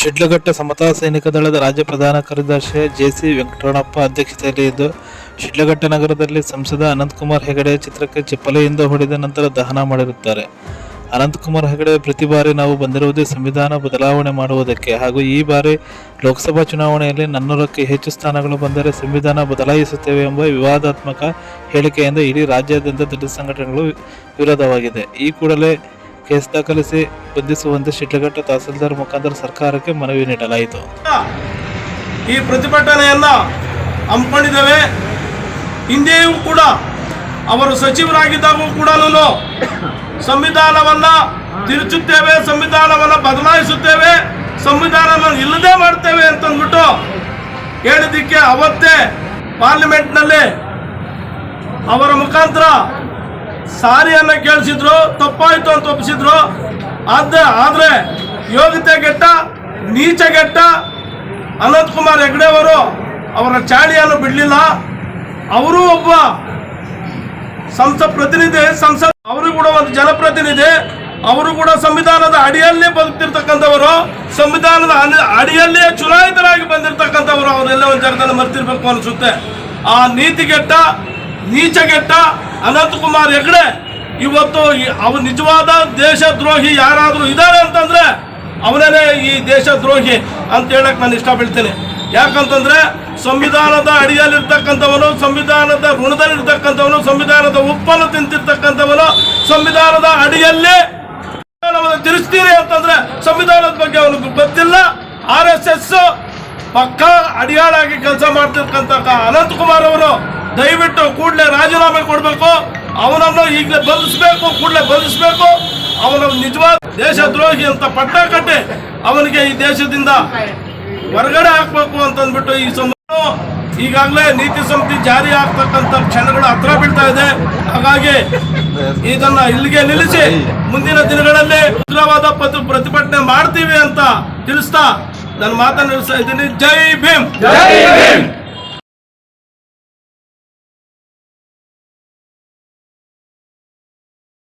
ಶಿಡ್ಲಘಟ್ಟ ಸಮತಾ ಸೈನಿಕ ದಳದ ರಾಜ್ಯ ಪ್ರಧಾನ ಕಾರ್ಯದರ್ಶಿ ಜೆಸಿ ವೆಂಕಟರಣಪ್ಪ ಅಧ್ಯಕ್ಷತೆಯಲ್ಲಿ ಇದ್ದು, ಶಿಡ್ಲಘಟ್ಟ ನಗರದಲ್ಲಿ ಸಂಸದ ಅನಂತಕುಮಾರ್ ಹೆಗಡೆ ಚಿತ್ರಕ್ಕೆ ಚಪ್ಪಲೆಯಿಂದ ಹೊಡೆದ ನಂತರ ದಹನ ಮಾಡಿರುತ್ತಾರೆ. ಅನಂತಕುಮಾರ್ ಹೆಗಡೆ, ಪ್ರತಿ ಬಾರಿ ನಾವು ಬಂದಿರುವುದೇ ಸಂವಿಧಾನ ಬದಲಾವಣೆ ಮಾಡುವುದಕ್ಕೆ ಹಾಗೂ ಈ ಬಾರಿ ಲೋಕಸಭಾ ಚುನಾವಣೆಯಲ್ಲಿ ನನ್ನೂರಕ್ಕೆ ಹೆಚ್ಚು ಸ್ಥಾನಗಳು ಬಂದರೆ ಸಂವಿಧಾನ ಬದಲಾಯಿಸುತ್ತೇವೆ ಎಂಬ ವಿವಾದಾತ್ಮಕ ಹೇಳಿಕೆಯಿಂದ ಇಡೀ ರಾಜ್ಯಾದ್ಯಂತ ದೊಡ್ಡ ಸಂಘಟನೆಗಳು ವಿರೋಧವಾಗಿದೆ. ಈ ಕೂಡಲೇ ಕೇಸ್ ದಾಖಲಿಸಿ ಬಂಧಿಸುವಂತೆ ಶಿಡ್ಲಘಟ್ಟ ತಹಸೀಲ್ದಾರ್ ಮುಖಾಂತರ ಸರ್ಕಾರಕ್ಕೆ ಮನವಿ ನೀಡಲಾಯಿತು. ಈ ಪ್ರತಿಭಟನೆಯನ್ನ ಹಮ್ಮಿಕೊಂಡಿದ್ದೇವೆ. ಹಿಂದೆಯೂ ಕೂಡ ಅವರು ಸಚಿವರಾಗಿದ್ದಾಗೂ ಕೂಡ ಸಂವಿಧಾನವನ್ನ ತಿರುಚುತ್ತೇವೆ, ಸಂವಿಧಾನವನ್ನ ಬದಲಾಯಿಸುತ್ತೇವೆ, ಸಂವಿಧಾನವನ್ನು ಇಲ್ಲದೆ ಮಾಡ್ತೇವೆ ಅಂತಂದ್ಬಿಟ್ಟು ಹೇಳಿದ್ದಕ್ಕೆ ಅವತ್ತೇ ಪಾರ್ಲಿಮೆಂಟ್ನಲ್ಲಿ ಅವರ ಮುಖಾಂತರ ಸಾರಿಯನ್ನ ಕೇಳಿಸಿದ್ರು, ತಪ್ಪಾಯ್ತು ಅಂತ ಒಪ್ಪಿಸಿದ್ರು. ಆದ ಆದ್ರೆ ಯೋಗ್ಯತೆ ಗೆಟ್ಟ ನೀಚಗೆಟ್ಟ ಅನಂತ್ ಕುಮಾರ್ ಹೆಗ್ಡೆ ಅವರು ಚಾಳಿಯನ್ನು ಬಿಡಲಿಲ್ಲ. ಅವರು ಒಬ್ಬ ಸಂಸತ್ ಪ್ರತಿನಿಧಿ, ಸಂಸತ್ ಅವರು ಕೂಡ ಒಂದು ಜನಪ್ರತಿನಿಧಿ, ಅವರು ಕೂಡ ಸಂವಿಧಾನದ ಅಡಿಯಲ್ಲೇ ಬದುಕ್ತಿರ್ತಕ್ಕಂಥವರು, ಸಂವಿಧಾನದ ಅಡಿಯಲ್ಲೇ ಚುನಾಯಿತರಾಗಿ ಬಂದಿರತಕ್ಕಂಥವರು, ಅವರೆಲ್ಲ ಒಂದು ಜಾಗದಲ್ಲಿ ಮರ್ತಿರ್ಬೇಕು ಅನಿಸುತ್ತೆ. ಆ ನೀತಿಗೆಟ್ಟ ನೀಚಗೆಟ್ಟ ಅನಂತಕುಮಾರ್ ಹೆಗ್ಡೆ ಇವತ್ತು ಅವನು ಅವ ನಿಜವಾದ ದೇಶದ್ರೋಹಿ ಯಾರಾದರೂ ಇದ್ದಾರೆ ಅಂತಂದರೆ ಅವನೇ ಈ ದೇಶದ್ರೋಹಿ ಅಂತ ಹೇಳಕ್ಕೆ ನಾನು ಇಷ್ಟಪಡ್ತೇನೆ. ಯಾಕಂತಂದರೆ ಸಂವಿಧಾನದ ಅಡಿಯಲ್ಲಿರ್ತಕ್ಕಂಥವನು, ಸಂವಿಧಾನದ ಋಣದಲ್ಲಿರ್ತಕ್ಕಂಥವನು, ಸಂವಿಧಾನದ ಉಪ್ಪನ್ನು ತಿಂತಿರ್ತಕ್ಕಂಥವನು ಸಂವಿಧಾನದ ಅಡಿಯಲ್ಲಿ ತಿರುಸ್ತೀರಿ ಅಂತಂದರೆ ಸಂವಿಧಾನದ ಬಗ್ಗೆ ಅವನಿಗೆ ಗೊತ್ತಿಲ್ಲ. ಆರ್ ಎಸ್ ಎಸ್ ಪಕ್ಕ ಅಡಿಯಾಳಾಗಿ ಕೆಲಸ ಮಾಡ್ತಿರ್ತಕ್ಕಂಥ ಅನಂತಕುಮಾರ್ ಅವರು ದಯವಿಟ್ಟು ಕೂಡಲೇ ರಾಜೀನಾಮೆ ಕೊಡಬೇಕು. ಅವನನ್ನು ಈಗಲೇ ಬಂಧಿಸಬೇಕು, ಕೂಡಲೇ ಬಂಧಿಸಬೇಕು. ಅವನ ನಿಜವಾದ ದೇಶದ್ರೋಹಿ ಅಂತ ಪಟ್ಟ ಕಟ್ಟಿ ಅವನಿಗೆ ಈ ದೇಶದಿಂದ ಹೊರಗಡೆ ಹಾಕ್ಬೇಕು ಅಂತಂದ್ಬಿಟ್ಟು ಈ ಸಂಬಂಧ ಈಗಾಗಲೇ ನೀತಿ ಸಮಿತಿ ಜಾರಿ ಆಗ್ತಕ್ಕಂಥ ಕ್ಷಣಗಳು ಹತ್ರ ಬಿಡ್ತಾ ಇದೆ. ಹಾಗಾಗಿ ಇದನ್ನ ಇಲ್ಲಿಗೆ ನಿಲ್ಲಿಸಿ ಮುಂದಿನ ದಿನಗಳಲ್ಲಿ ಉಗ್ರವಾದ ಪತ್ರ ಪ್ರತಿಭಟನೆ ಮಾಡ್ತೀವಿ ಅಂತ ತಿಳಿಸ್ತಾ ನನ್ನ ಮಾತನ್ನು ನಿಲ್ಲಿಸ್ತಾ ಇದ್ದೀನಿ. ಜೈ ಭೀಮ್. ಜೈ ಭೀಮ್.